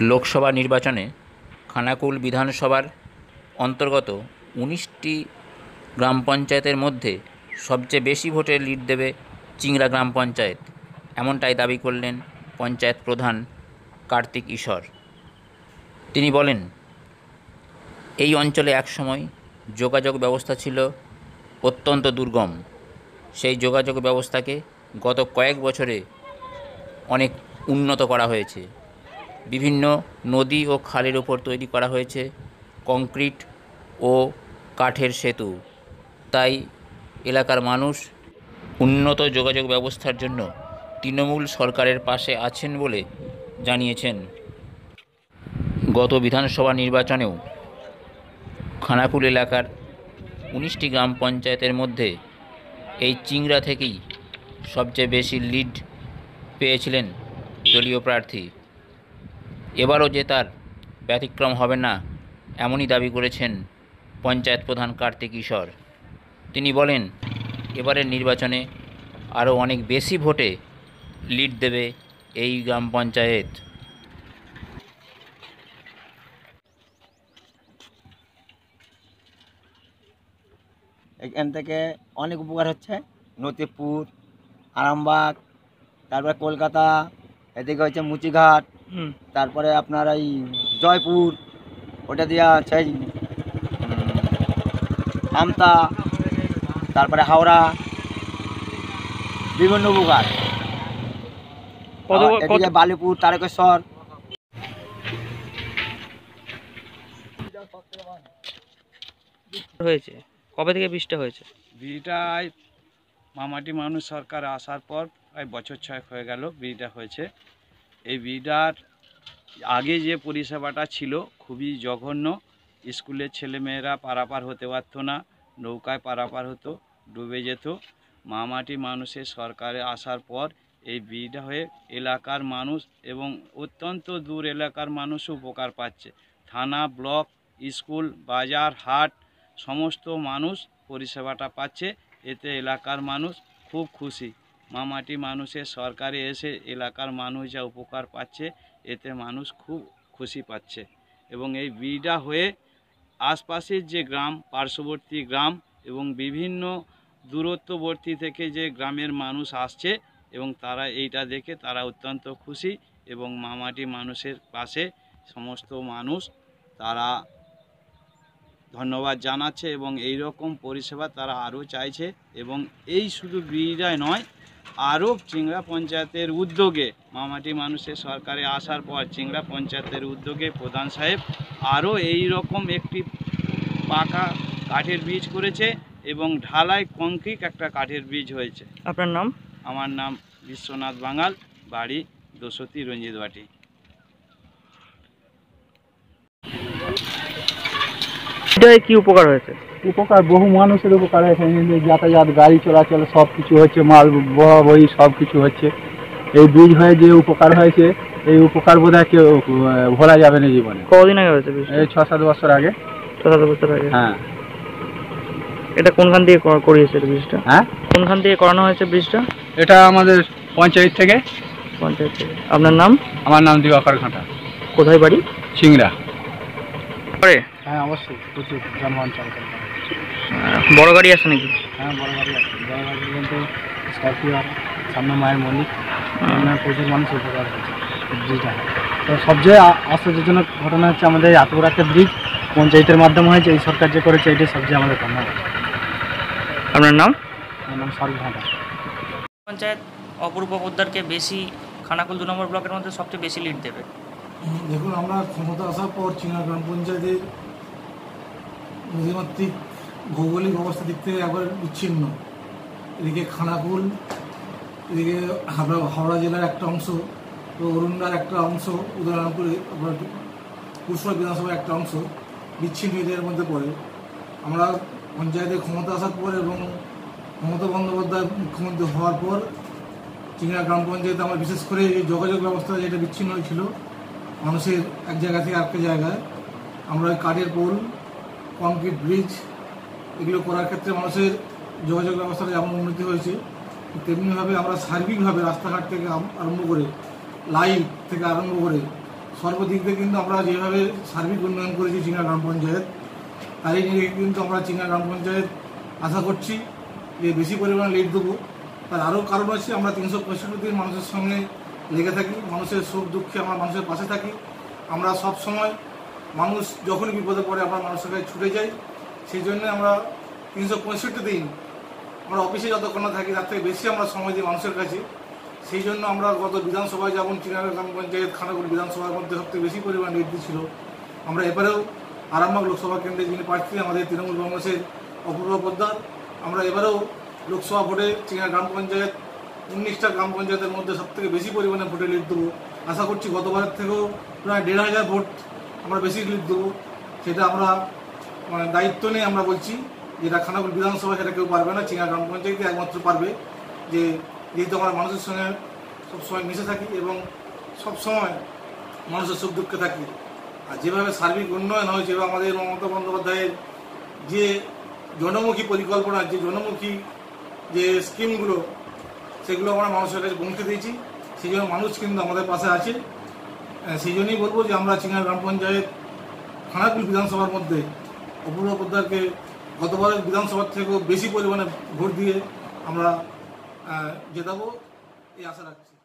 লোকসভা নির্বাচনে খানাকুল বিধানসভার অন্তর্গত উনিশটি গ্রাম পঞ্চায়েতের মধ্যে সবচেয়ে বেশি ভোটে লিড দেবে চিংড়া গ্রাম পঞ্চায়েত। এমনটাই দাবি করলেন পঞ্চায়েত প্রধান কার্তিক ঈশ্বর। তিনি বলেন, এই অঞ্চলে একসময় যোগাযোগ ব্যবস্থা ছিল অত্যন্ত দুর্গম। সেই যোগাযোগ ব্যবস্থাকে গত কয়েক বছরে অনেক উন্নত করা হয়েছে। বিভিন্ন নদী ও খালের ওপর তৈরি করা হয়েছে কংক্রিট ও কাঠের সেতু। তাই এলাকার মানুষ উন্নত যোগাযোগ ব্যবস্থার জন্য তৃণমূল সরকারের পাশে আছেন বলে জানিয়েছেন। গত বিধানসভা নির্বাচনেও খানাকুল এলাকার উনিশটি গ্রাম পঞ্চায়েতের মধ্যে এই চিংড়া থেকেই সবচেয়ে বেশি লিড পেয়েছিলেন দলীয় প্রার্থী। এবারও যে তার ব্যতিক্রম হবে না, এমনই দাবি করেছেন পঞ্চায়েত প্রধান কার্তিক ঈশ্বর। তিনি বলেন, এবারের নির্বাচনে আরও অনেক বেশি ভোটে লিড দেবে এই গ্রাম পঞ্চায়েত। এখান থেকে অনেক উপকার হচ্ছে। নতিপুর, আরামবাগ, তারপরে কলকাতা, এদিকে হচ্ছে মুচিঘাট তারপরে আপনার এই জয়পুর ওটা দিয়া উম, আমতা তারপরে হাওড়া বিভিন্ন উপকার। এদিকে বালিপুর তারকেশ্বর। হয়েছে? কবে থেকে বৃষ্টি হয়েছে? বিড়িটায় মামাটি মানুষ সরকার আসার পর প্রায় বছর ছয়েক হয়ে গেল বিড়িটা হয়েছে। এই বিডার আগে যে পরিষেবাটা ছিল খুবই জঘন্য। স্কুলের ছেলেমেয়েরা পারাপার হতে পারতো না, নৌকায় পারাপার হতো, ডুবে যেত। মামাটি মানুষের সরকারে আসার পর এই বিড়িটা হয়ে এলাকার মানুষ এবং অত্যন্ত দূর এলাকার মানুষও উপকার পাচ্ছে। থানা, ব্লক, স্কুল, বাজার, হাট, সমস্ত মানুষ পরিষেবাটা পাচ্ছে। এতে এলাকার মানুষ খুব খুশি। মামাটি মানুষের সরকারে এসে এলাকার মানুষ যা উপকার পাচ্ছে, এতে মানুষ খুব খুশি পাচ্ছে। এবং এই বিটা হয়ে আশপাশের যে গ্রাম, পার্শ্ববর্তী গ্রাম এবং বিভিন্ন দূরত্ববর্তী থেকে যে গ্রামের মানুষ আসছে এবং তারা এইটা দেখে তারা অত্যন্ত খুশি এবং মামাটি মানুষের পাশে সমস্ত মানুষ তারা ধন্যবাদ জানাচ্ছে এবং এই রকম পরিষেবা তারা আরও চাইছে এবং এই শুধু বিড়ায় নয় আরও চিংড়া পঞ্চায়েতের উদ্যোগে মামাটি মানুষের সরকারে আসার পর চিংড়া পঞ্চায়েতের উদ্যোগে প্রধান সাহেব আরও এই রকম একটি পাকা কাঠের বীজ করেছে এবং ঢালাই কংক্রিট একটা কাঠের বীজ হয়েছে। আপনার নাম? আমার নাম বিশ্বনাথ বাঙাল বাড়ি দোসতি রঞ্জিত এটায় কি উপকার হয়েছে? উপকার বহু মানুষের উপকার হয়েছে। যাতায়াত গাড়ি চলাচল সব কিছু হচ্ছে মাল বহি সব কিছু হচ্ছে। এই ব্রিজ হয়ে যে উপকার হয়েছে এই উপকার বোধ হয় কেউ ভোলা যাবে না জীবনে। কদিন আগে হয়েছে এই ছ সাত বছর আগে। ছ সাত বছর আগে? হ্যাঁ। এটা কোনখান দিয়ে করিয়েছে ব্রিজটা? হ্যাঁ? কোনখান থেকে করানো হয়েছে ব্রিজটা? এটা আমাদের পঞ্চায়েত থেকে। পঞ্চায়েত থেকে। আপনার নাম? আমার নাম দিবাকর ঘাটা। কোথায় বাড়ি? সিংড়া। পরে। হ্যাঁ অবশ্যই প্রচুর যানবাহন চলাচল করে। বড় গাড়ি আছে নাকি? হ্যাঁ বড় গাড়ি আছে। বড় গাড়ি বলতে স্করপিও আর সামনে মায়ের মন্দির। প্রচুর মানুষ উপকার হয়েছে ব্রিজটা তো সবচেয়ে আশ্চর্যজনক ঘটনা হচ্ছে আমাদের এত বড় একটা ব্রিজ পঞ্চায়েতের মাধ্যমে হয়েছে এই সরকার যে করেছে এটাই সবচেয়ে আমাদের ধন্যবাদ আপনার নাম? আমার নাম শাহরুখ ঘাটা পঞ্চায়েত অপূর্ব পোদ্দারকে বেশি খানাকুল দু নম্বর ব্লকের মধ্যে সবচেয়ে বেশি লিড দেবে। দেখুন আমরা ক্ষমতা আসার পর চিনা গ্রাম পঞ্চায়েতের নদীমাতৃক ভৌগোলিক অবস্থা দিক থেকে একবার বিচ্ছিন্ন। এদিকে খানাকুল, এদিকে হাওড়া হাওড়া জেলার একটা অংশ অরুণার একটা অংশ উদয়নারায়ণপুর কুশল বিধানসভার একটা অংশ বিচ্ছিন্ন এরিয়ার মধ্যে পড়ে। আমরা পঞ্চায়েতে ক্ষমতা আসার পর এবং মমতা বন্দ্যোপাধ্যায় মুখ্যমন্ত্রী হওয়ার পর চিংড়া গ্রাম পঞ্চায়েতে আমরা বিশেষ করে এই যোগাযোগ ব্যবস্থা যেটা বিচ্ছিন্ন হয়েছিল, মানুষের এক জায়গা থেকে আরেকটা জায়গায়, আমরা ওই কাঠের পোল কংক্রিট ব্রিজ এগুলো করার ক্ষেত্রে মানুষের যোগাযোগ ব্যবস্থাটা যেমন উন্নতি হয়েছে, তেমনিভাবে আমরা সার্বিকভাবে রাস্তাঘাট থেকে আরম্ভ করে লাইট থেকে আরম্ভ করে, সর্বদিক দিয়ে কিন্তু আমরা যেভাবে সার্বিক উন্নয়ন করেছি চিঙ্গা গ্রাম পঞ্চায়েত, তারই নিয়ে কিন্তু আমরা চিঙ্গা গ্রাম পঞ্চায়েত আশা করছি যে বেশি পরিমাণে লিড দেবো। তার আরও কারণ আছে, আমরা তিনশো পঁয়ষট্টি দিন মানুষের সঙ্গে লেগে থাকি, মানুষের সুখ দুঃখে আমরা মানুষের পাশে থাকি। আমরা সব সময় মানুষ যখনই বিপদে পড়ে আমরা মানুষের কাছে ছুটে যাই, সেই জন্য আমরা তিনশো পঁয়ষট্টি দিন আমরা অফিসে যতক্ষণ না থাকি, তার থেকে বেশি আমরা সময় দিই মানুষের কাছে। সেই জন্য আমরা গত বিধানসভায় যেমন চিনার গ্রাম পঞ্চায়েত খানাগুড়ি বিধানসভার মধ্যে সবথেকে বেশি পরিমাণ লিড ছিল। আমরা এবারেও আরামবাগ লোকসভা কেন্দ্রে যিনি প্রার্থী, আমাদের তৃণমূল কংগ্রেসের অপূর্ব পোদ্দার। আমরা এবারেও লোকসভা ভোটে চিনা গ্রাম পঞ্চায়েত, উনিশটা গ্রাম পঞ্চায়েতের মধ্যে সবথেকে বেশি পরিমাণে ভোটে লিড দেবো। আশা করছি গতবারের থেকেও প্রায় দেড় হাজার ভোট আমরা বেশি লিড দেবো। সেটা আমরা মানে দায়িত্ব নিয়ে আমরা বলছি যেটা খানাকুল বিধানসভা, সেটা কেউ পারবে না, চিনা গ্রাম পঞ্চায়েতে একমাত্র পারবে যে, যেহেতু আমরা মানুষের সঙ্গে সবসময় মিশে থাকি এবং সবসময় মানুষের সুখ দুঃখে থাকি। আর যেভাবে সার্বিক উন্নয়ন হয়েছে এবং আমাদের মমতা বন্দ্যোপাধ্যায়ের যে জনমুখী পরিকল্পনা, যে জনমুখী যে স্কিমগুলো সেগুলো আমরা মানুষের কাছে পৌঁছে দিয়েছি। সেই জন্য মানুষ কিন্তু আমাদের পাশে আছে। সেই জন্যই বলব যে আমরা চিংড়া গ্রাম পঞ্চায়েত খানাকুল বিধানসভার মধ্যে অপূর্ব পোদ্দারকে গতবারের বিধানসভার থেকেও বেশি পরিমাণে ভোট দিয়ে আমরা জেতাবো, এই আশা রাখছি।